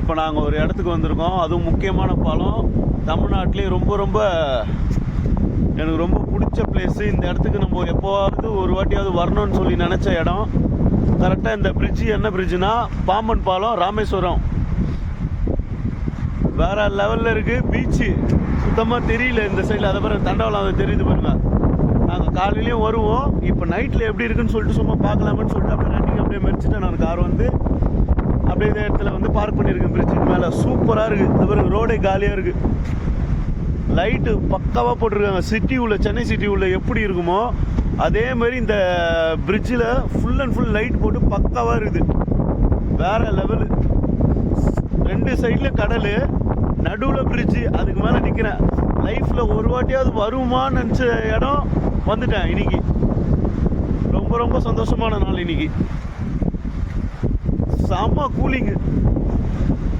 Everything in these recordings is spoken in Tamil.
இப்போ நாங்கள் ஒரு இடத்துக்கு வந்திருக்கோம். அதுவும் முக்கியமான பாலம் தமிழ்நாட்டிலே ரொம்ப ரொம்ப எனக்கு ரொம்ப பிடிச்ச பிளேஸு இந்த இடத்துக்கு நம்ம எப்போவாவது ஒரு வாட்டியாவது வரணும்னு சொல்லி நினச்ச இடம். கரெக்டாக இந்த பிரிட்ஜு என்ன பிரிட்ஜுனா பாம்பன் பாலம் ராமேஸ்வரம். வேற லெவலில் இருக்குது பீச்சு சுத்தமாக தெரியல இந்த சைடில் அதை பாருங்க தண்டவாளம் அது தெரியுது பாருங்க. நாங்கள் காலையிலேயும் வருவோம். இப்போ நைட்டில் எப்படி இருக்குன்னு சொல்லிட்டு சும்மா பார்க்கலாமேன்னு சொல்லிட்டு அப்படியே ரன்னிங் அப்படியே மெரிச்சிட்டேன் நான். கார் வந்து அப்படியே இந்த இடத்துல வந்து பார்க் பண்ணியிருக்கேன் பிரிட்ஜுக்கு மேலே. சூப்பராக இருக்குது அது பிறகு ரோடே காலியாக இருக்குது லைட்டு பக்காவாக போட்டிருக்காங்க. சிட்டி உள்ள சென்னை சிட்டி உள்ள எப்படி இருக்குமோ அதே மாதிரி இந்த பிரிட்ஜில் ஃபுல் அண்ட் ஃபுல் லைட் போட்டு பக்காவாக இருக்குது. வேற லெவலு ரெண்டு சைடில் கடல் நடுவில் பிரிட்ஜு அதுக்கு மேலே நிற்கிறேன் லைஃப்பில் ஒரு வாட்டியாவது வருமான்னு நினச்ச இடம் வந்துட்டேன் இன்னைக்கு. ரொம்ப ரொம்ப சந்தோஷமான நாள் இன்னைக்கு. செம்ம கூலிங்கு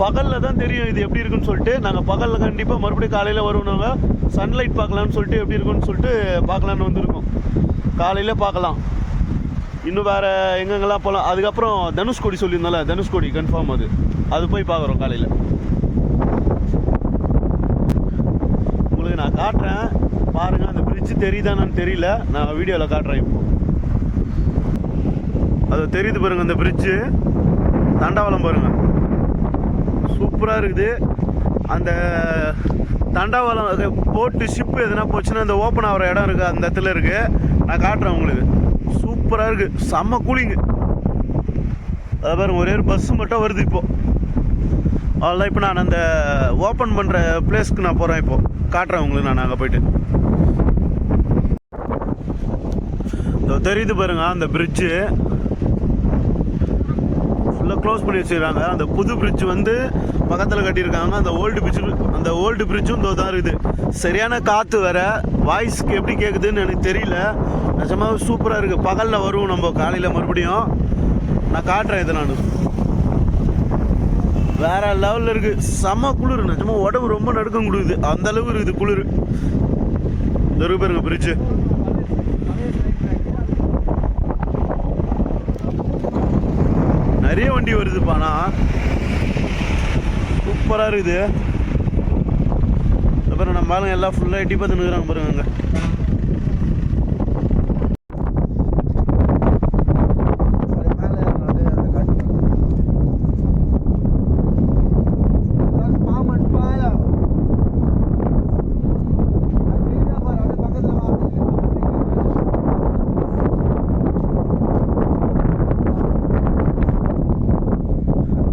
பகலில் தான் தெரியும் இது எப்படி இருக்குன்னு சொல்லிட்டு. நாங்கள் பகலில் கண்டிப்பாக மறுபடியும் காலையில் வருவோம் நாங்கள் சன்லைட் பார்க்கலான்னு சொல்லிட்டு எப்படி இருக்குன்னு சொல்லிட்டு பார்க்கலான்னு வந்திருக்கோம். காலையில் பார்க்கலாம். இன்னும் வேறு எங்கெங்கெல்லாம் போகலாம் அதுக்கப்புறம் தனுஷ்கோடி சொல்லியிருந்தால தனுஷ்கோடி கன்ஃபார்ம் அது. அது போய் பார்க்குறோம் காலையில். உங்களுக்கு நான் காட்டுறேன். பாருங்கள் அந்த பிரிட்ஜு தெரியுதானான்னு தெரியல. நான் வீடியோவில் காட்டுறேன் இப்போ. அது தெரியுது பாருங்கள் அந்த பிரிட்ஜு தண்டவாளம் பாருங்க. சூப்பராக இருக்குது. அந்த தண்டவாளம் போட்டு ஷிப்பு எதுனா போச்சுன்னா அந்த ஓப்பன் ஆகிற இடம் இருக்குது அந்த இடத்துல இருக்குது நான் காட்டுறேன் உங்களுக்கு. சூப்பராக இருக்குது செம்ம கூலிங்கு அதை பாருங்க ஒரே ஒரு பஸ்ஸு மட்டும் வருது இப்போது அவ்வளோதான் இப்போ நான் அந்த ஓப்பன் பண்ணுற பிளேஸ்க்கு நான் போகிறேன் இப்போது காட்டுறேன் உங்களுக்கு நான் அங்கே போயிட்டு. இதோ தெரியுது பாருங்க அந்த பிரிட்ஜு க்ளோஸ் பண்ணி வச்சுருக்காங்க. அந்த புது பிரிட்ஜ் வந்து பக்கத்தில் கட்டியிருக்காங்க. அந்த ஓல்டு பிரிட்ஜ் அந்த ஓல்டு பிரிட்ஜும் இதோ தான் இருக்குது. சரியான காற்று வர வாய்ஸ்க்கு எப்படி கேட்குதுன்னு எனக்கு தெரியல. நிஜமாக சூப்பராக இருக்குது பகலில் வருவோம் நம்ம காலையில் மறுபடியும். நான் காட்டுறேன் இதை நான். வேற லெவலில் இருக்குது செம குளிர். நிஜமா உடம்பு ரொம்ப நடுக்கம் கொடுக்குது. அந்தளவு இருக்குது குளிர். இந்த பாருங்க பிரிட்ஜு நிறைய வண்டி வருதுப்பாண்ணா சூப்பராக இருக்குது. அப்புறம் நம்ம ஆளுங்க எல்லாம் ஃபுல்லாக எட்டி பார்த்து நிற்கிறாங்க பாருங்க அங்க.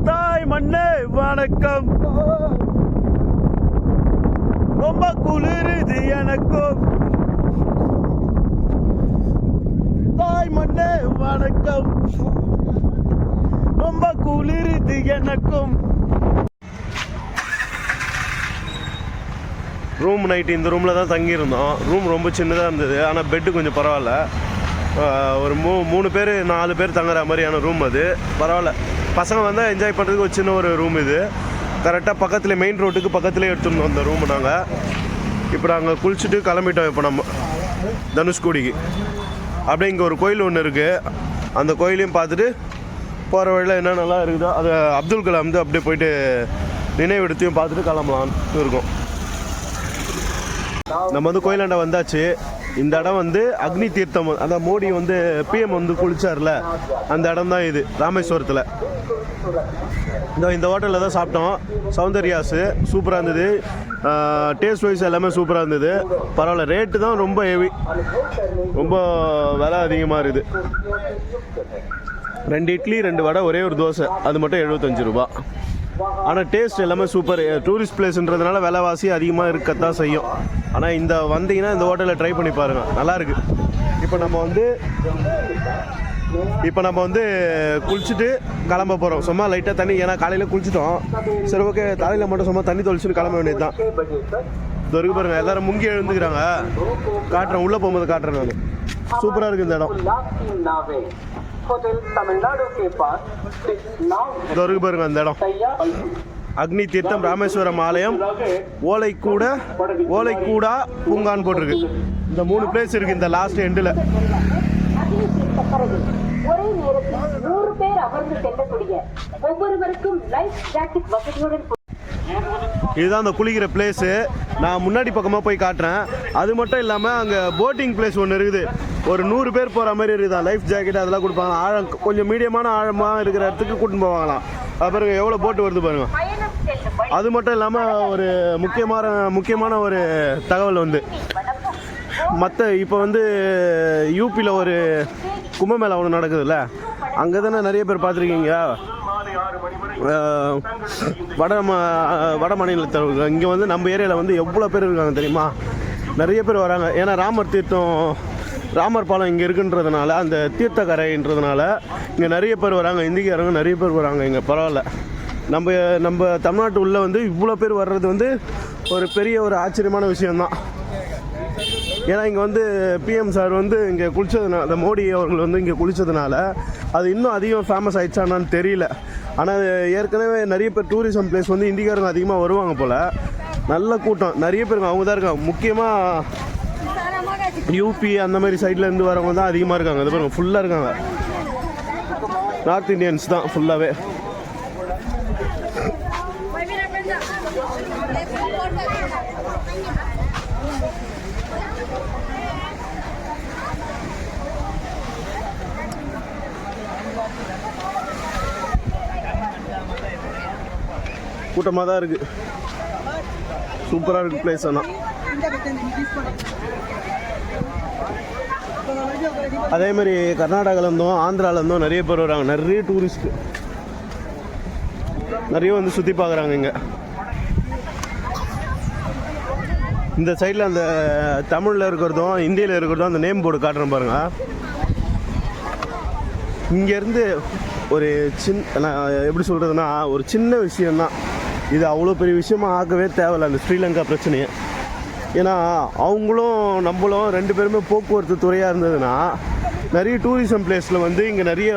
தாய் மண்ணே வணக்கம் ரொம்ப குளிருது எனக்கும் தாய் மண்ணே வணக்கம் ரொம்ப குளிருது எனக்கும். ரூம் நைட்டு இந்த ரூமில் தான் தங்கியிருந்தோம். ரூம் ரொம்ப சின்னதாக இருந்தது. ஆனால் பெட்டு கொஞ்சம் பரவாயில்ல. ஒரு மூ மூணு பேர் நாலு பேர் தங்குற மாதிரியான ரூம் அது. பரவாயில்ல. பசங்க வந்தால் என்ஜாய் பண்ணுறதுக்கு ஒரு சின்ன ஒரு ரூம் இது. கரெக்டாக பக்கத்தில் மெயின் ரோட்டுக்கு பக்கத்துலேயே எடுத்துருந்தோம் அந்த ரூம் நாங்கள் இப்போ நாங்கள் குளிச்சுட்டு கிளம்பிட்டோம் இப்போ நம்ம தனுஷ்கோடிக்கு. அப்படியே இங்கே ஒரு கோயில் ஒன்று இருக்குது அந்த கோயிலையும் பார்த்துட்டு போகிற வழியில் என்னென்னலாம் இருக்குதோ அதை அப்துல் கலாம் வந்து அப்படியே போயிட்டு நினைவிடத்தையும் பார்த்துட்டு கிளம்பலான்னு இருக்கும். நம்ம வந்து கோயிலாண்ட வந்தாச்சு. இந்த இடம் வந்து அக்னி தீர்த்தம் அந்த மோடி வந்து பிஎம் வந்து குளிச்சார்ல. அந்த இடம் தான் இது ராமேஸ்வரத்தில். இந்த இந்த ஹோட்டலில் தான் சாப்பிட்டோம். சௌந்தர்யாஸு சூப்பராக இருந்தது. டேஸ்ட் வைஸ் எல்லாமே சூப்பராக இருந்தது. பரவாயில்ல ரேட்டு தான் ரொம்ப ஹெவி ரொம்ப விலை அதிகமாக இருக்குது. ரெண்டு இட்லி ரெண்டு வடை ஒரே ஒரு தோசை. அது மட்டும் எழுபத்தஞ்சு ரூபா. ஆனால் டேஸ்ட் எல்லாமே சூப்பர் டூரிஸ்ட் பிளேஸ்ன்றதுனால விலைவாசி அதிகமாக இருக்கத்தான் செய்யும். ஆனால் இந்த வந்தீங்கன்னா இந்த ஹோட்டலில் ட்ரை பண்ணி பாருங்கள் நல்லாயிருக்கு இப்போ நம்ம வந்து இப்போ நம்ம வந்து குளிச்சுட்டு கிளம்ப போகிறோம் சும்மா லைட்டாக தண்ணி ஏன்னா காலையில் குளிச்சிட்டோம். சரி ஓகே தலையில் மட்டும் சும்மா தண்ணி தொளிச்சுன்னு கிளம்ப வேண்டியதுதான் தான். பாருங்க எல்லாரும் முங்கி எழுந்துக்கிறாங்க. காட்டுறேன் உள்ளே போகும்போது காட்டுறேன் நான். சூப்பராக இருக்கு இந்த இடம். இது பாருங்க அந்த இடம். அக்னி தீர்த்தம் ராமேஸ்வரம் ஆலயம் ஓலை கூட ஓலை கூடா பூங்கான் போட்டிருக்கு. இந்த மூணு பிளேஸ் இருக்குது இந்த லாஸ்ட் எண்டில் அக்னி தீர்த்த கரையில் ஒரே நேரத்தில் நூறு பேர் அமர்ந்து செல்லக்கூடிய ஒவ்வொருவருக்கும் லைஃப் ஜாக்கெட் வசதியுடன் இதுதான் அந்த குளிக்கிற பிளேஸு நான் முன்னாடி பக்கமாக போய் காட்டுறேன். அது மட்டும் இல்லாமல் அங்கே போட்டிங் பிளேஸ் ஒன்று இருக்குது. ஒரு நூறு பேர் போகிற மாதிரி இருக்குதா லைஃப் ஜாக்கெட் அதெல்லாம் கொடுப்பாங்க. ஆழம் கொஞ்சம் மீடியமான ஆழமாக இருக்கிற இடத்துக்கு கூட்டின்னு போவாங்களாம். பாருங்க எவ்வளோ போட்டு வருது பாருங்க. அது மட்டும் இல்லாமல் ஒரு முக்கியமான முக்கியமான ஒரு தகவல் வந்து. மற்ற இப்போ வந்து யூபியில் ஒரு கும்பமேளா ஒன்று நடக்குதுல்ல? அங்கே தானே நிறைய பேர் பார்த்துருக்கீங்க வட மா வட மாநிலத்தில் இங்கே வந்து நம்ம ஏரியாவில் வந்து எவ்வளோ பேர் இருக்காங்க தெரியுமா? நிறைய பேர் வராங்க. ஏன்னா ராமர் தீர்த்தம் ராமர் பாலம் இங்கே இருக்குன்றதுனால அந்த தீர்த்தக்கரைன்றதுனால இங்கே நிறைய பேர் வராங்க. இந்திக்காரங்க நிறைய பேர் வராங்க இங்கே. பரவாயில்ல. நம்ம நம்ம தமிழ்நாட்டு உள்ளே வந்து இவ்வளோ பேர் வர்றது வந்து ஒரு பெரிய ஒரு ஆச்சரியமான விஷயம்தான். ஏன்னா இங்கே வந்து பிஎம் சார் வந்து இங்கே குளித்ததுனால அந்த மோடி அவர்கள் வந்து இங்கே குளித்ததுனால அது இன்னும் அதிகம் ஃபேமஸ் ஆயிடுச்சானான்னு தெரியல. ஆனால் ஏற்கனவே நிறைய பேர் டூரிசம் பிளேஸ் வந்து இந்திக்காரங்க அதிகமாக வருவாங்க போல். நல்ல கூட்டம். நிறைய பேருங்க அவங்க தான் இருக்காங்க. முக்கியமாக யூபி அந்த மாதிரி சைட்லேருந்து வரவங்க தான் அதிகமாக இருக்காங்க. அது பாருங்க ஃபுல்லாக இருக்காங்க. நார்த் இந்தியன்ஸ் தான் ஃபுல்லாகவே கூட்டமாக தான் இருக்குது சூப்பராக இருக்குது பிளேஸ் ஆனால் அதே மாதிரி கர்நாடகால ஆந்திராவிலேருந்தும் நிறைய பேர் வராங்க. நிறைய டூரிஸ்ட் நிறைய வந்து சுற்றி பார்க்குறாங்க இங்கே. இந்த சைடில் அந்த தமிழில் இருக்கிறதும் இந்தியில் இருக்கிறதும் அந்த நேம் போர்டு காட்டுறேன் பாருங்க. இங்கேருந்து ஒரு சின் நான் எப்படி சொல்கிறதுனா ஒரு சின்ன விஷயம்தான். இது அவ்வளோ பெரிய விஷயமா ஆக்கவே தேவையில்ல அந்த ஸ்ரீலங்கா பிரச்சனையை. ஏன்னா அவங்களும் நம்மளும் ரெண்டு பேருமே போக்குவரத்து துறையாக இருந்ததுன்னா நிறைய டூரிசம் பிளேஸில் வந்து இங்கே நிறைய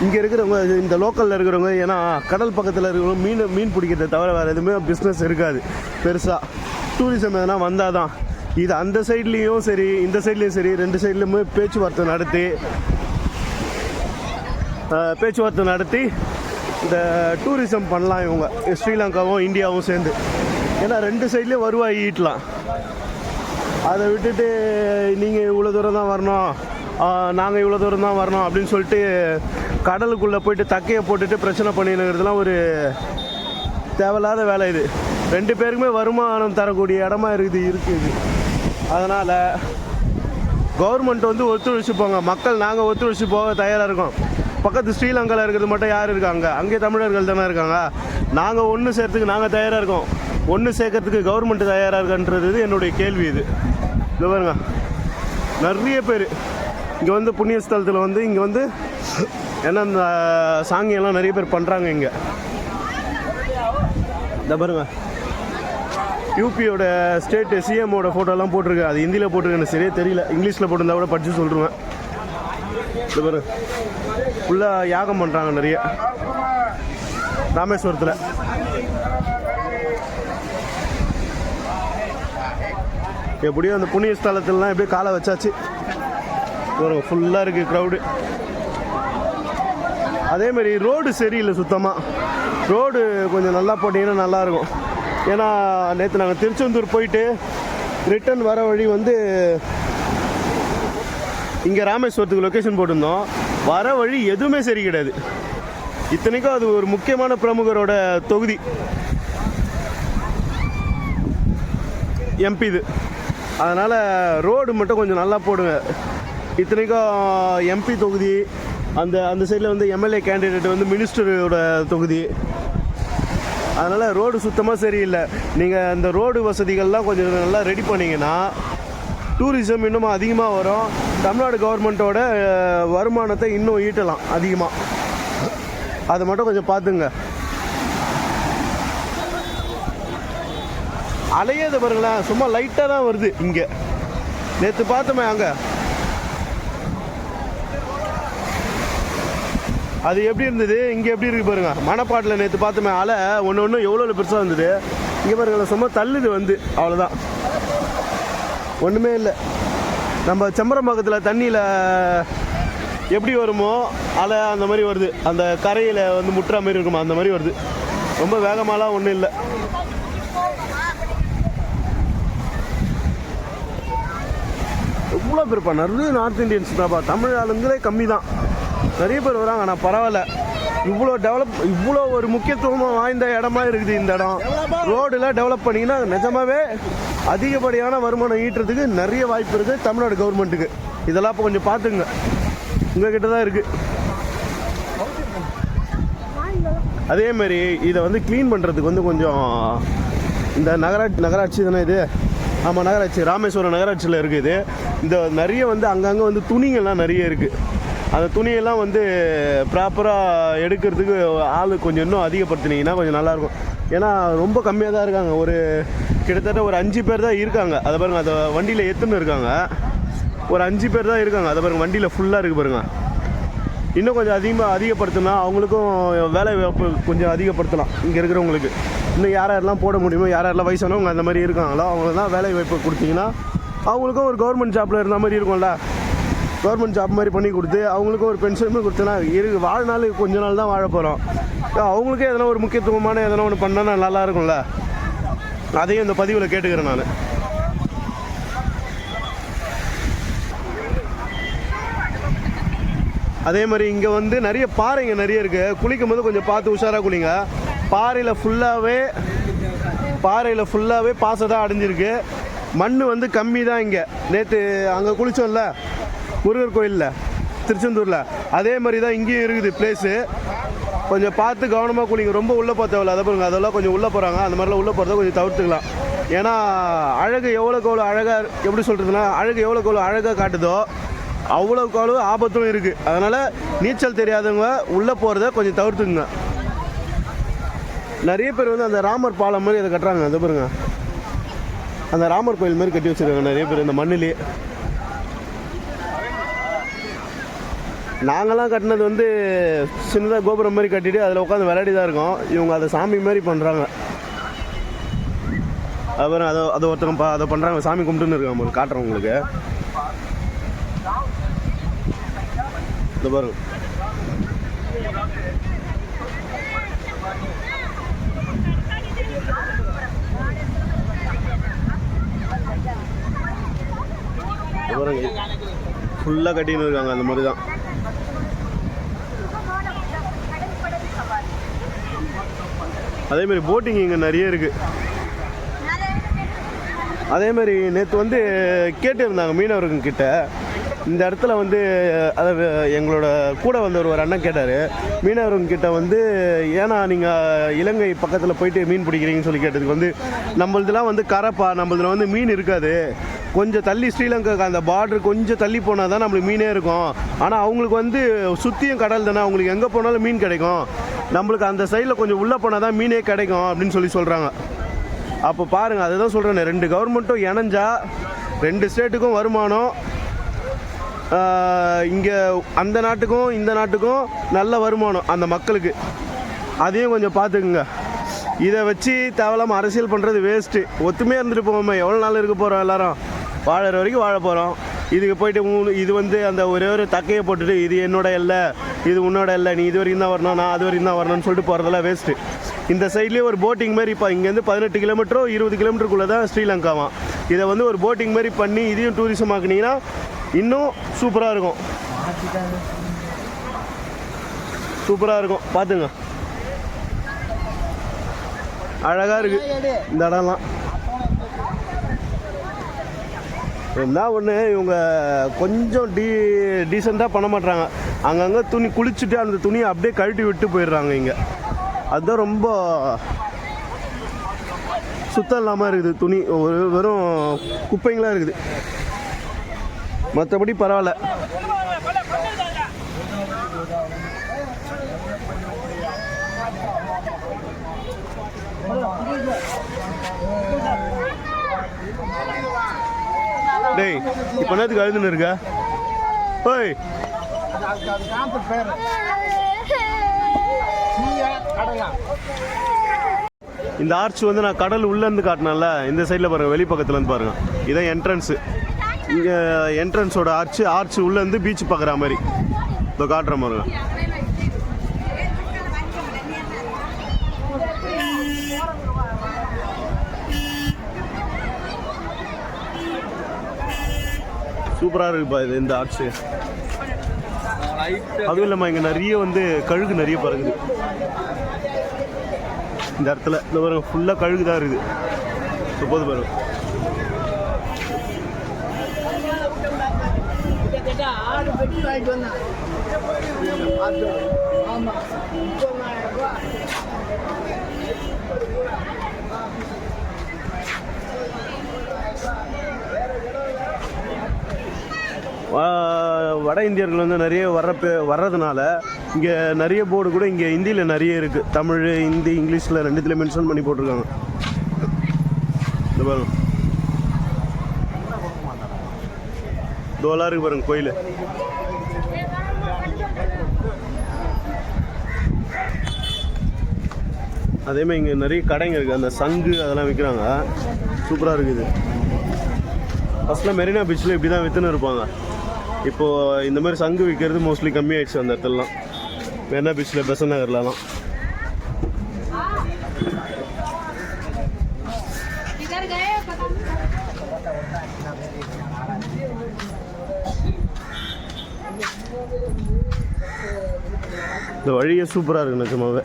இங்கே இருக்கிறவங்க இந்த லோக்கலில் இருக்கிறவங்க ஏன்னா கடல் பக்கத்தில் இருக்கிறவங்க மீன் மீன் பிடிக்கிறத தவிர வேறு எதுவுமே பிஸ்னஸ் இருக்காது பெருசாக டூரிசம் எதனா வந்தால் தான் இது அந்த சைட்லேயும் சரி இந்த சைட்லேயும் சரி ரெண்டு சைட்லேயுமே பேச்சுவார்த்தை நடத்தி பேச்சுவார்த்தை நடத்தி இந்த டூரிசம் பண்ணலாம் இவங்க. ஸ்ரீலங்காவும் இந்தியாவும் சேர்ந்து. ஏன்னா ரெண்டு சைட்லேயும் வருவாய் ஈட்டலாம். அதை விட்டுட்டு நீங்கள் இவ்வளோ தூரம் தான் வரணும். நாங்கள் இவ்வளோ தூரம் தான் வரணும். அப்படின்னு சொல்லிட்டு கடலுக்குள்ளே போயிட்டு தக்கையை போட்டுட்டு பிரச்சனை பண்ணினுங்கிறதுலாம் ஒரு தேவையில்லாத வேலை இது. ரெண்டு பேருக்குமே வருமானம் தரக்கூடிய இடமா இருக்குது இருக்குது அதனால் கவர்மெண்ட் வந்து ஒத்துழைச்சு போங்க. மக்கள் நாங்கள் ஒத்துழைச்சு போக தயாராக இருக்கோம். பக்கத்து ஸ்ரீலங்காவில் இருக்கிறது மட்டும் யார் இருக்காங்க அங்கே? தமிழர்கள் தானே இருக்காங்க. நாங்கள் ஒன்று சேர்த்துக்கு நாங்கள் தயாராக இருக்கோம். ஒன்று சேர்க்கறதுக்கு கவர்மெண்ட் தயாராக இருக்கான்றது என்னுடைய கேள்வி இது. இது பாருங்க. நிறைய பேர் இங்கே வந்து புண்ணிய ஸ்தலத்தில் வந்து இங்கே வந்து ஏன்னா இந்த சாங்கியெல்லாம் நிறைய பேர் பண்ணுறாங்க இங்கே. இந்த பாருங்க. யூபியோட ஸ்டேட் சிஎம்மோட ஃபோட்டோலாம் போட்டிருக்கு. அது ஹிந்தியில் போட்டிருக்கு எனக்கு சரியே தெரியல. இங்கிலீஷில் போட்டிருந்தா கூட படித்து சொல்லிடுவேன் இந்த பாருங்க. ஃபுல்லாக யாகம் பண்ணுறாங்க நிறைய. ராமேஸ்வரத்தில். எப்படியும் அந்த புண்ணிய ஸ்தலத்துலலாம் எப்படியும் காலை வச்சாச்சு. ஒரு ஃபுல்லாக இருக்குது க்ரௌடு அதேமாரி ரோடு சரியில்லை சுத்தமாக ரோடு கொஞ்சம் நல்லா போட்டிங்கன்னா நல்லாயிருக்கும். ஏன்னா நேற்று நாங்கள் திருச்செந்தூர் போயிட்டு ரிட்டர்ன் வர வழி வந்து இங்கே ராமேஸ்வரத்துக்கு லொக்கேஷன் போட்டிருந்தோம். வர வழி எதுவுமே சரி கிடையாது. இத்தனைக்கும் அது ஒரு முக்கியமான பிரமுகரோட தொகுதி. எம்பி இது. அதனால் ரோடு மட்டும் கொஞ்சம் நல்லா போடுங்க. இத்தனைக்கும் எம்பி தொகுதி அந்த அந்த சைடில் வந்து எம்எல்ஏ கேண்டிடேட் வந்து மினிஸ்டரோட தொகுதி. அதனால் ரோடு சுத்தமாக சரியில்லை. நீங்கள் அந்த ரோடு வசதிகள்லாம் கொஞ்சம் நல்லா ரெடி பண்ணிங்கன்னா டூரிசம் இன்னும் அதிகமாக வரும். தமிழ்நாடு கவர்மெண்ட்டோட வருமானத்தை இன்னும் ஈட்டலாம் அதிகமாக அதை மட்டும் கொஞ்சம் பார்த்துங்க. அலையது பாருங்களேன். சும்மா லைட்டாக தான் வருது இங்கே. நேற்று பார்த்தோமே அங்கே. அது எப்படி இருந்தது? இங்கே எப்படி இருக்கு பாருங்க. மணப்பாட்டில் நேற்று பார்த்தோமே அலை ஒன்று ஒன்று எவ்வளோ பெருசாக இருந்தது இங்கே பாருங்களேன் சும்மா தள்ளுது வந்து. அவ்வளோதான் ஒன்றுமே இல்லை. நம்ம செம்பரம்பாக்கத்தில் தண்ணியில் எப்படி வருமோ அலை அந்த மாதிரி வருது. அந்த கரையில் வந்து முட்டுற மாதிரி இருக்குமா? அந்த மாதிரி வருது. ரொம்ப வேகமாலாம் ஒன்றும் இல்லை. எவ்வளோ பேர்ப்பா நிறைய நார்த் இந்தியன்ஸ் தான்ப்பா. தமிழ் ஆளுங்களே கம்மி தான் நிறைய பேர் வராங்க ஆனால் பரவாயில்ல. இவ்வளோ டெவலப் இவ்வளோ ஒரு முக்கியத்துவமாக வாய்ந்த இடமா இருக்குது இந்த இடம். ரோடெலாம் டெவலப் பண்ணிங்கன்னா நிஜமாவே அதிகப்படியான வருமானம் ஈட்டுறதுக்கு நிறைய வாய்ப்பு இருக்குது தமிழ்நாடு கவர்மெண்ட்டுக்கு இதெல்லாம் இப்போ கொஞ்சம் பார்த்துங்க உங்ககிட்ட தான் இருக்குது அதே மாதிரி இதை வந்து க்ளீன் பண்ணுறதுக்கு வந்து கொஞ்சம் இந்த நகராட்சி நகராட்சி தானே இது? ஆமாம் நகராட்சி. ராமேஸ்வரம் நகராட்சியில் இருக்குது இந்த நிறைய வந்து அங்கங்கே வந்து துணிங்கள்லாம் நிறைய இருக்குது அந்த துணியெல்லாம் வந்து ப்ராப்பராக எடுக்கிறதுக்கு ஆள் கொஞ்சம் இன்னும் அதிகப்படுத்தினீங்கன்னா கொஞ்சம் நல்லாயிருக்கும் ஏன்னா ரொம்ப கம்மியாக தான் இருக்காங்க. ஒரு கிட்டத்தட்ட ஒரு அஞ்சு பேர் தான் இருக்காங்க. அதை பாருங்க அதை வண்டியில் எத்துன்னு இருக்காங்க. ஒரு அஞ்சு பேர் தான் இருக்காங்க. அதை பாருங்க வண்டியில் ஃபுல்லாக இருக்குது பாருங்க. இன்னும் கொஞ்சம் அதிகமாக அதிகப்படுத்தினா அவங்களுக்கும் வேலை வாய்ப்பு கொஞ்சம் அதிகப்படுத்தலாம். இங்கே இருக்கிறவங்களுக்கு. இன்னும் யார் யாரெல்லாம் போட முடியுமோ யார் யாரெல்லாம் வயசானவங்க அந்த மாதிரி இருக்காங்களோ அவங்களுக்குலாம் வேலை வாய்ப்பு கொடுத்தீங்கன்னா அவங்களுக்கும் ஒரு கவர்மெண்ட் ஜாப்பில் இருந்த மாதிரி இருக்கும்ல. கவர்மெண்ட் ஜாப் மாதிரி பண்ணி கொடுத்து அவங்களுக்கும் ஒரு பென்ஷனுமே கொடுத்தனா இரு வாழ்நாள் கொஞ்ச நாள் தான் வாழ போகிறோம் அவங்களுக்கே எதனா ஒரு முக்கியத்துவமான எதனா ஒன்று பண்ணா நல்லா இருக்கும்ல. அதையும் இந்த பதிவில் கேட்டுக்கிறேன் நான். அதே மாதிரி இங்கே வந்து நிறைய பாறைங்க நிறைய இருக்குது குளிக்கும் போது கொஞ்சம் பார்த்து உஷாராக குளிங்க. பாறையில் ஃபுல்லாகவே பாறையில் ஃபுல்லாகவே பாசை தான் அடைஞ்சிருக்கு. மண் வந்து கம்மி தான் இங்கே. நேற்று அங்கே குளித்தோம்ல முருகர் கோயிலில் திருச்செந்தூரில். அதே மாதிரி தான் இங்கேயும் இருக்குது பிளேஸு கொஞ்சம் பார்த்து கவனமாக குளிங்க. ரொம்ப உள்ளே போக தேவையில்ல. அதை பாருங்கள் அதெல்லாம் கொஞ்சம் உள்ளே போகிறாங்க அந்த மாதிரிலாம் உள்ளே போகிறத கொஞ்சம் தவிர்த்துக்கலாம். ஏன்னா அழகு எவ்வளோக்கு எவ்வளோ அழகாக எப்படி சொல்கிறதுனா அழகு எவ்வளோக்கு எவ்வளோ அழகாக காட்டுதோ அவ்வளோக்கு அவ்வளோ ஆபத்தும் இருக்குது அதனால் நீச்சல் தெரியாதவங்க உள்ளே போகிறத கொஞ்சம் தவிர்த்துங்க நிறைய பேர் வந்து அந்த ராமர் பாலம் மாதிரி அதை கட்டுறாங்க. அதை பாருங்க. அந்த ராமர் கோயில் மாதிரி கட்டி வச்சிருக்காங்க நிறைய பேர். இந்த மண்ணிலே. நாங்களாம் கட்டினது வந்து சின்னதாக கோபுரம் மாதிரி கட்டிட்டு அதில் உட்காந்து விளையாடி தான் இருக்கோம். இவங்க அதை சாமி மாதிரி பண்ணுறாங்க அப்புறம் அதை அதை ஒருத்தவங்க பா- அதை பண்ணுறாங்க சாமி கும்பிட்டுன்னு இருக்காங்க உங்களுக்கு காட்டுறேன் உங்களுக்கு. இந்த பாருங்க. இந்த பாருங்க. ஃபுல்லாக கட்டின்னு இருக்காங்க அந்த மாதிரி தான் அதே மாதிரி போட்டிங் இங்கே நிறைய இருக்குது அதே மாதிரி நேற்று வந்து கேட்டிருந்தாங்க மீனவர்கள் கிட்ட. இந்த இடத்துல வந்து அதாவது எங்களோட கூட வந்த ஒரு அண்ணன் கேட்டார். மீனவர்கள் வந்து ஏன்னா நீங்கள் இலங்கை பக்கத்தில் போயிட்டு மீன் பிடிக்கிறீங்கன்னு சொல்லி கேட்டதுக்கு வந்து நம்மளதுலாம் வந்து கரப்பா நம்மளதுல வந்து மீன் இருக்காது. கொஞ்சம் தள்ளி ஸ்ரீலங்காக்கு அந்த பார்டர் கொஞ்சம் தள்ளி போனால் தான் நம்மளுக்கு மீனே இருக்கும். ஆனால் அவங்களுக்கு வந்து சுற்றியும் கடல் தானே. அவங்களுக்கு எங்கே போனாலும் மீன் கிடைக்கும். நம்மளுக்கு அந்த சைடில் கொஞ்சம் உள்ளே போனால் தான் மீனே கிடைக்கும் அப்படின்னு சொல்லி சொல்கிறாங்க அப்போ பாருங்கள் அதுதான் சொல்கிறேன் ரெண்டு கவர்மெண்ட்டும் இணைஞ்சா ரெண்டு ஸ்டேட்டுக்கும் வருமானம் இங்கே அந்த நாட்டுக்கும் இந்த நாட்டுக்கும் நல்ல வருமானம் அந்த மக்களுக்கு. அதையும் கொஞ்சம் பார்த்துக்குங்க. இதை வச்சு தேவையில்லாமல் அரசியல் பண்ணுறது வேஸ்ட்டு ஒத்துமையாக இருந்துட்டு போவோமே. எவ்வளோ நாள் இருக்க போகிறோம் எல்லாரும்? வாழற வரைக்கும் வாழ போகிறோம் இதுக்கு போயிட்டு மூணு இது வந்து அந்த ஒரே ஒரு தக்கையை போட்டுட்டு இது என்னோட இல்லை இது உன்னோட இல்லை நீ இது வரைக்கும் தான் வரணும் நான் அது வரைக்கும் தான் வரணும்னு சொல்லிட்டு போகிறதெல்லாம் வேஸ்ட்டு இந்த சைட்லேயே ஒரு போட்டிங் மாதிரி இப்போ இங்கேருந்து பதினெட்டு கிலோமீட்டரோ இருபது கிலோமீட்டருக்குள்ளே தான் ஸ்ரீலங்காவாம் இதை வந்து ஒரு போட்டிங் மாதிரி பண்ணி இதையும் டூரிசம் ஆக்குனீங்கன்னா இன்னும் சூப்பராக இருக்கும். சூப்பராக இருக்கும். பார்த்துங்க. அழகாக இருக்குது இந்த இடம்லாம். என்ன ஒன்று இவங்க கொஞ்சம் டீ டீசெண்டாக பண்ண மாட்றாங்க. அங்கங்கே துணி குளிச்சுட்டு அந்த துணியை அப்படியே கழட்டி விட்டு போயிடுறாங்க இங்கே. அதுதான் ரொம்ப சுத்தம் இல்லாமல் இருக்குது துணி. ஒரு வெறும் குப்பைங்களாக இருக்குது. மற்றபடி பரவாயில்ல. இப்போ என்னத்துக்கு அழுதுன்னு இருக்க? ஓய். இந்த ஆர்ச் வந்து நான் கடல் உள்ளேருந்து காட்டினேன்ல இந்த சைடில் பாருங்கள் வெளி பக்கத்துலேருந்து பாருங்கள் இதான் என்ட்ரன்ஸு இங்கே என்ட்ரன்ஸோட ஆர்ச் ஆர்ச் உள்ளேருந்து பீச் பார்க்குற மாதிரி. இப்போ காட்டுற மாதிரி சூப்பராக இருக்குப்பா இது இந்த ஆர்ட்ஸு அதுவும் இல்லாமல் இங்கே நிறைய வந்து கழுகு நிறைய பறக்குது. இந்த இடத்துல இந்த பாருங்க ஃபுல்லாக கழுகு தான் இருக்குது. போது பாருங்க. கிட்டத்தட்ட வட இந்தியர்கள் வந்து நிறைய வர்றப்ப வர்றதுனால இங்கே நிறைய போர்டு கூட இங்கே ஹிந்தியில் நிறைய இருக்குது தமிழ் ஹிந்தி இங்கிலீஷில் ரெண்டுத்துலேயும் மென்ஷன் பண்ணி போட்டிருக்காங்க. இந்த பாருங்க. தோலா இருக்கு பாருங்க கோயில். அதேமாதிரி இங்கே நிறைய கடைங்க இருக்குது அந்த சங்கு அதெல்லாம் விற்கிறாங்க சூப்பராக இருக்குது. ஃபஸ்ட்டில் மெரினா பீச்சில் இப்படி தான் விற்றுன்னு இருப்பாங்க. இப்போது இந்த மாதிரி சங்கு விற்கிறது மோஸ்ட்லி கம்மி ஆயிடுச்சு அந்த இடத்துலலாம். மெரினா பீச்சில் பெசன் நகர்லலாம். இந்த வழியே சூப்பராக இருக்கு நிஜமாவே.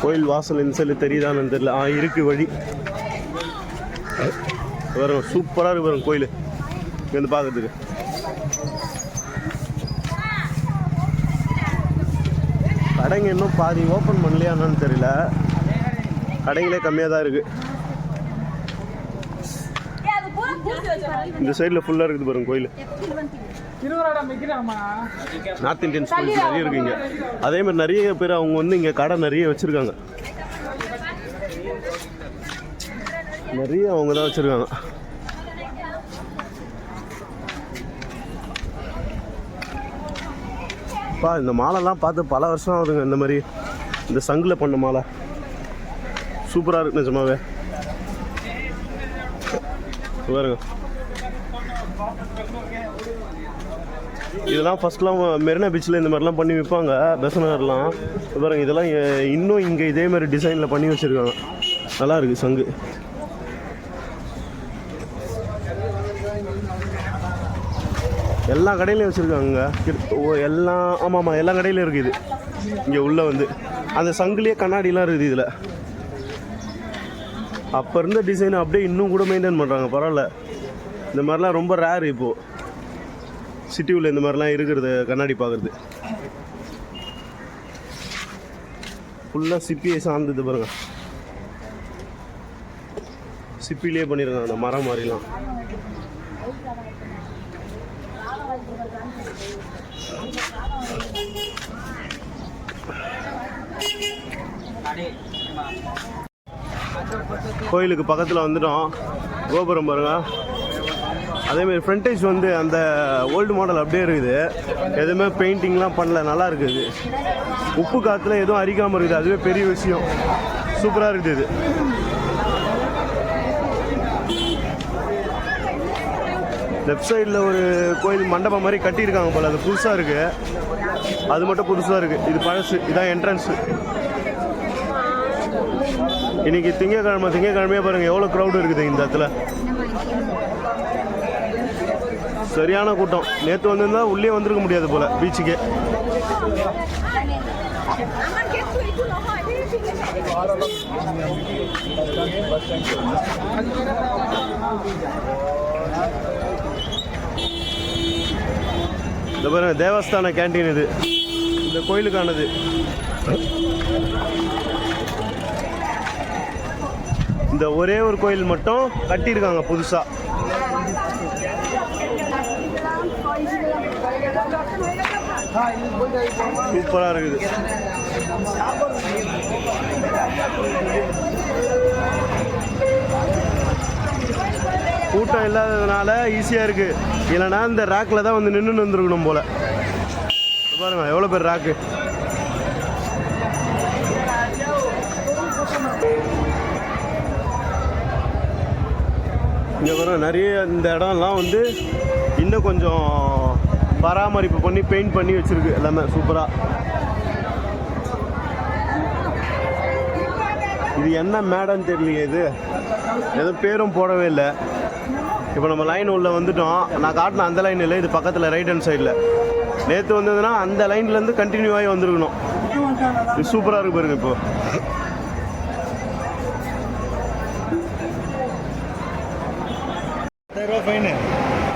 கோயில் வாசல் இன்சல் தெரியுதான்னு தெரியல. ஆ இருக்கு வழி. வரும் சூப்பராக இருக்கு வரும் கோயில். இங்கேருந்து பார்க்கறதுக்கு கடைங்க இன்னும் பாதி ஓப்பன் பண்ணலையா என்னன்னு தெரியல. கடைங்களே கம்மியாக தான் இருக்குது இந்த சைடில் ஃபுல்லாக இருக்குது பாருங்க கோயில். நார்த் இந்தியன் ஸ்கூல்ஸ் நிறைய இருக்குங்க அதே மாதிரி நிறைய பேர் அவங்க வந்து இங்கே கடை நிறைய வச்சுருக்காங்க. நிறைய அவங்க தான் வச்சுருக்காங்க. பா இந்த மாலைலாம் பார்த்து பல வருஷம் ஆகுதுங்க இந்த மாதிரி இந்த சங்கில் பண்ண மாலை. சூப்பராக இருக்கு நிஜமாவே. பாருங்க. இதெல்லாம் ஃபஸ்ட்லாம் மெரினா பீச்சில் இந்த மாதிரிலாம் பண்ணி விற்பாங்க பெசனர்லாம் பாருங்க இதெல்லாம் இன்னும் இங்கே இதே மாதிரி டிசைனில் பண்ணி வச்சுருக்காங்க. நல்லா இருக்குது சங்கு. எல்லா கடையிலையும் வச்சுருக்காங்க. எல்லாம் ஆமாம் ஆமாம் எல்லா கடையிலையும் இருக்குது. இங்கே உள்ளே வந்து. அந்த சங்கிலியே கண்ணாடிலாம் இருக்குது இதில். அப்போ இருந்த டிசைன் அப்படியே இன்னும் கூட மெயின்டைன் பண்ணுறாங்க பரவாயில்ல. இந்த மாதிரிலாம் ரொம்ப ரேர் இப்போது சிட்டி உள்ள இந்த மாதிரிலாம் இருக்கிறது கண்ணாடி பார்க்குறது. ஃபுல்லாக சிப்பியை சார்ந்தது பாருங்க. சிப்பிலே பண்ணியிருக்காங்க அந்த மரம் மாதிரிலாம். கோயிலுக்கு பக்கத்தில் வந்துட்டோம். கோபுரம் பாருங்க. அதேமாரி ஃப்ரண்டேஜ் வந்து அந்த ஓல்டு மாடல் அப்படியே இருக்குது. எதுவுமே பெயிண்டிங்லாம் பண்ணல நல்லா இருக்குது. உப்பு காற்றுல எதுவும் அரிக்காமல் இருக்குது. அதுவே பெரிய விஷயம். சூப்பராக இருக்குது இது. லெஃப்ட் சைடில் ஒரு கோயில் மண்டபம் மாதிரி கட்டியிருக்காங்க போல். அது புதுசாக இருக்குது அது மட்டும் புதுசாக இருக்குது இது பழசு. இதான் என்ட்ரன்ஸு இன்னைக்கு திங்கக்கிழமை திங்கக்கிழமையே பாருங்கள் எவ்வளோ க்ரௌடு இருக்குது இந்த இடத்துல. சரியான கூட்டம். நேற்று வந்திருந்தா உள்ளே வந்திருக்க முடியாது போல பீச்சுக்கே இந்த பாருங்க தேவஸ்தான கேண்டீன் இது. இந்த கோயிலுக்கானது. இந்த ஒரே ஒரு கோயில் மட்டும் கட்டியிருக்காங்க புதுசாக சூப்பரா இருக்குது. கூட்டம் இல்லாததுனால ஈஸியாக இருக்கு. இல்லைன்னா இந்த ரேக்கில் தான் வந்து நின்று வந்துருக்கணும் போல. இப்ப பாருங்க எவ்வளோ பேர் ரேக்கு இங்கே வர நிறைய இந்த இடம்லாம் வந்து இன்னும் கொஞ்சம் பராமரிப்பு பண்ணி பெயிண்ட் பண்ணி வச்சிருக்கு எல்லாமே சூப்பராக இது என்ன மேடம்னு தெரியலையே இது. எதுவும் பேரும் போடவே இல்லை. இப்போ நம்ம லைன் உள்ளே வந்துட்டோம். நான் காட்டின அந்த லைன் இல்லை இது பக்கத்தில் ரைட் ஹேண்ட் சைடில் நேற்று வந்ததுன்னா அந்த லைன்லேருந்து கண்டினியூவாகி வந்துருக்கணும் வந்திருக்கணும். இது சூப்பராக இருக்கு பாருங்க ஃபைனு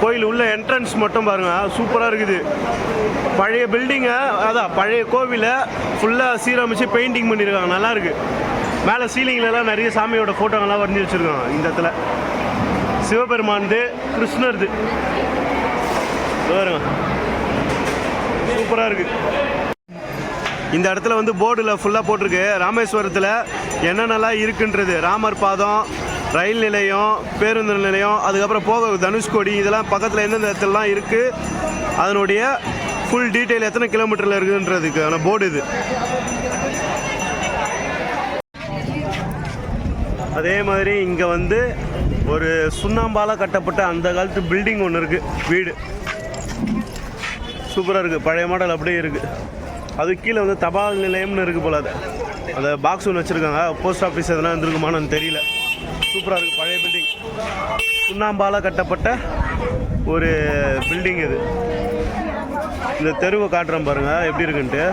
கோயில் உள்ள என்ட்ரன்ஸ் மட்டும் பாருங்க. சூப்பராக இருக்குது. பழைய பில்டிங்கை அதான் பழைய கோவிலை ஃபுல்லாக சீரமைச்சு பெயிண்டிங் பண்ணியிருக்காங்க நல்லா இருக்கு. மேலே சீலிங்லலாம் நிறைய சாமியோட ஃபோட்டோங்கள்லாம் வரைஞ்சி வச்சுருக்காங்க இந்த இடத்துல. சிவபெருமான்து கிருஷ்ணர்து. பாருங்க. சூப்பராக இருக்குது இந்த இடத்துல வந்து போர்டில் ஃபுல்லாக போட்டிருக்கு. ராமேஸ்வரத்தில் என்னென்னலாம் இருக்குன்றது. ராமர் பாதம் ரயில் நிலையம் பேருந்து நிலையம் அதுக்கப்புறம் போக தனுஷ்கோடி இதெல்லாம் பக்கத்தில் எந்தெந்த இடத்துலலாம் இருக்குது அதனுடைய ஃபுல் டீட்டெயில் எத்தனை கிலோமீட்டரில் இருக்குதுன்றதுக்கான போர்டு இது. அதே மாதிரி இங்கே வந்து ஒரு சுண்ணாம்பால் கட்டப்பட்ட அந்த காலத்து பில்டிங் ஒன்று இருக்குது வீடு. சூப்பராக இருக்குது பழைய மாடல் அப்படியே இருக்குது அது கீழே வந்து தபால் நிலையம்னு இருக்குது போல அது. அந்த பாக்ஸ் ஒன்று வச்சுருக்காங்க போஸ்ட் ஆஃபீஸ் எதனா இருந்திருக்குமான்னு தெரியல. சூப்பராக இருக்குது பழைய பில்டிங் சுண்ணாம்பால கட்டப்பட்ட ஒரு பில்டிங் இது. இந்த தெருவை காட்டுறேன் பாருங்கள் எப்படி இருக்குன்ட்டு.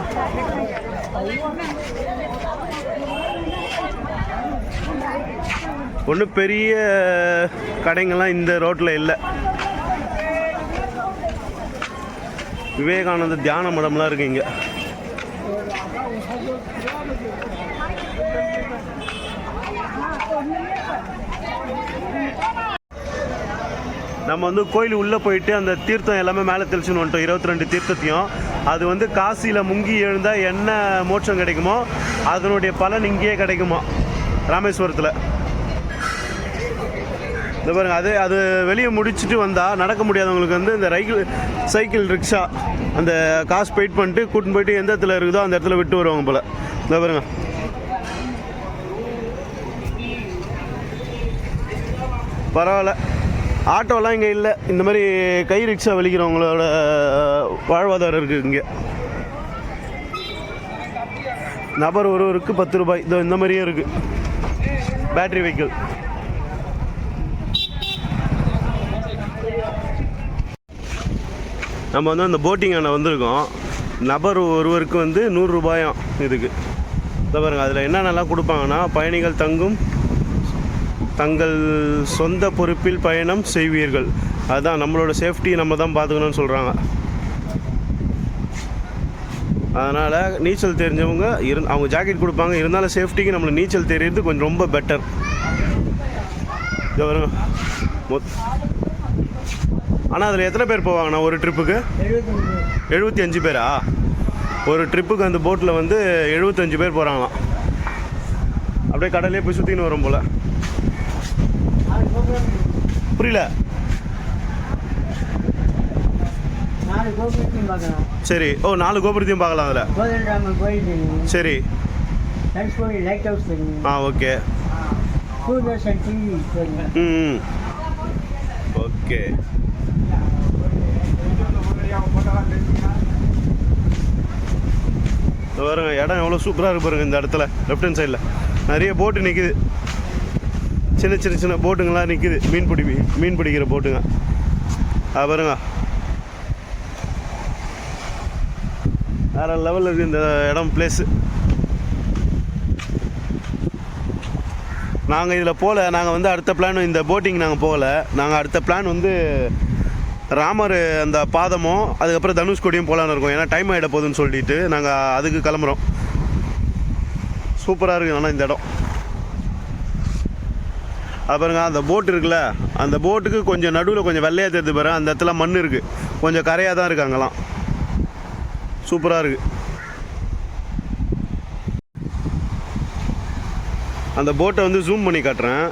ஒன்றும் பெரிய கடைங்கள்லாம் இந்த ரோட்டில் இல்லை. விவேகானந்த தியான மடம்லாம் இருக்கு இங்கே. நம்ம வந்து கோயில் உள்ளே போயிட்டு அந்த தீர்த்தம் எல்லாமே மேலே தெளிச்சுன்னு வந்துட்டோம். இருபத்தி ரெண்டு தீர்த்தத்தையும். அது வந்து காசியில் முங்கி எழுந்தால் என்ன மோட்சம் கிடைக்குமோ அதனுடைய பலன் இங்கேயே கிடைக்குமா? ராமேஸ்வரத்தில். இந்த பாருங்கள் அது அது வெளியே முடிச்சுட்டு வந்தால் நடக்க முடியாதவங்களுக்கு வந்து இந்த ரைக்கிள் சைக்கிள் ரிக்ஷா அந்த காசு பெயிட் பண்ணிட்டு கூட்டின்னு போயிட்டு எந்த இடத்துல இருக்குதோ அந்த இடத்துல விட்டு வருவாங்க போல். இந்த பாருங்கள் பரவாயில்ல. ஆட்டோலாம் இங்கே இல்லை. இந்த மாதிரி கை ரிக்ஷா வலிக்கிறவங்களோட வாழ்வாதாரம் இருக்குது இங்கே. நபர் ஒருவருக்கு பத்து ரூபாய். இதோ இந்த மாதிரியே இருக்குது பேட்டரி வெஹிக்கிள் நம்ம வந்து அந்த போட்டிங் அண்ணா வந்திருக்கோம். நபர் ஒருவருக்கு வந்து நூறுரூபாயும் இதுக்கு. இதை பாருங்கள் அதில் என்னென்னலாம் கொடுப்பாங்கன்னா பயணிகள் தங்கும் தங்கள் சொந்த பொறுப்பில் பயணம் செய்வீர்கள். அதுதான் நம்மளோட சேஃப்டியை நம்ம தான் பார்த்துக்கணும்னு சொல்கிறாங்க அதனால் நீச்சல் தெரிஞ்சவங்க இரு அவங்க ஜாக்கெட் கொடுப்பாங்க. இருந்தாலும் சேஃப்டிக்கு நம்மளுக்கு நீச்சல் தெரியறது கொஞ்சம் ரொம்ப பெட்டர் இதை மொத் ஆனால் அதில் எத்தனை பேர் போவாங்கண்ணா ஒரு ட்ரிப்புக்கு எழுபத்தி அஞ்சு பேரா? ஒரு ட்ரிப்புக்கு அந்த போட்டில் வந்து எழுபத்தஞ்சு பேர் போகிறாங்களாம் அப்படியே கடலே போய் சுற்றின்னு வரும் போல். புரியல. சரி. ஓ நாலு கோபுரத்தையும் பார்க்கலாம் அதில். சரி. ஆ ஓகே. ம் ஓகே. பாருங்க இடம் எவ்வளோ சூப்பராக இருக்கு பாருங்க இந்த இடத்துல லெஃப்ட் ஹேண்ட் சைடில் நிறைய போட்டு நிற்குது சின்ன சின்ன சின்ன போட்டுங்களாம் நிற்குது மீன் பிடி மீன் பிடிக்கிற போட்டுங்க. அது பாருங்க. வேற லெவலில் இருக்குது இந்த இடம் பிளேஸு நாங்கள் இதில் போகல நாங்கள் வந்து அடுத்த பிளான் இந்த போட்டிங் நாங்கள் போகல. நாங்கள் அடுத்த பிளான் வந்து ராமர் அந்த பாதமும் அதுக்கப்புறம் தனுஷ்கோடியும் போகலான்னு இருக்கோம். ஏன்னா டைம் ஆகிட போகுதுன்னு சொல்லிட்டு நாங்கள் அதுக்கு கிளம்புறோம். சூப்பராக இருக்குது ஆனால் இந்த இடம். அப்புறங்க அந்த போட் இருக்குல்ல அந்த போட்டுக்கு கொஞ்சம் நடுவில் கொஞ்சம் வெள்ளையாக தெரியுது பாரு அந்த இடத்துல மண் இருக்குது கொஞ்சம் கரையாக தான் இருக்குது அங்கெல்லாம். சூப்பராக இருக்குது அந்த போட்டை வந்து ஜூம் பண்ணி காட்டுறேன்.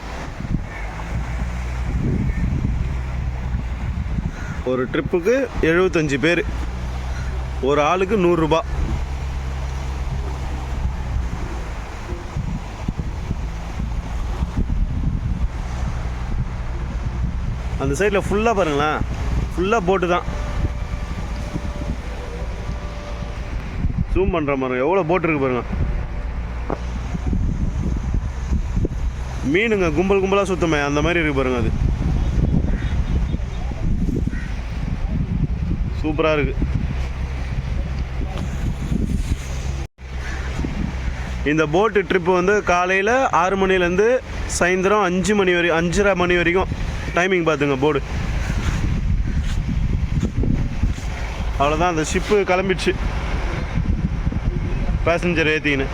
ஒரு ட்ரிப்புக்கு எழுபத்தஞ்சி பேர். ஒரு ஆளுக்கு நூறுரூபா அந்த சைடில் ஃபுல்லாக பாருங்களேன் ஃபுல்லாக போட்டு தான். ஜூம் பண்ணுற மாதிரி எவ்வளோ போட் இருக்கு பாருங்க. மீனுங்க கும்பல் கும்பலாக சுத்தமே அந்த மாதிரி இருக்கு பாருங்க அது. சூப்பராக இருக்கு. இந்த போட்டு ட்ரிப்பு வந்து காலையில் ஆறு மணிலேருந்து சாயந்தரம் அஞ்சு மணி வரை அஞ்சரை மணி வரைக்கும் டைமிங் பார்த்துங்க போர்டு அவ்வளோதான் அந்த ஷிப்பு கிளம்பிடுச்சு. பேசஞ்சர் ஏற்றிக்கின்னு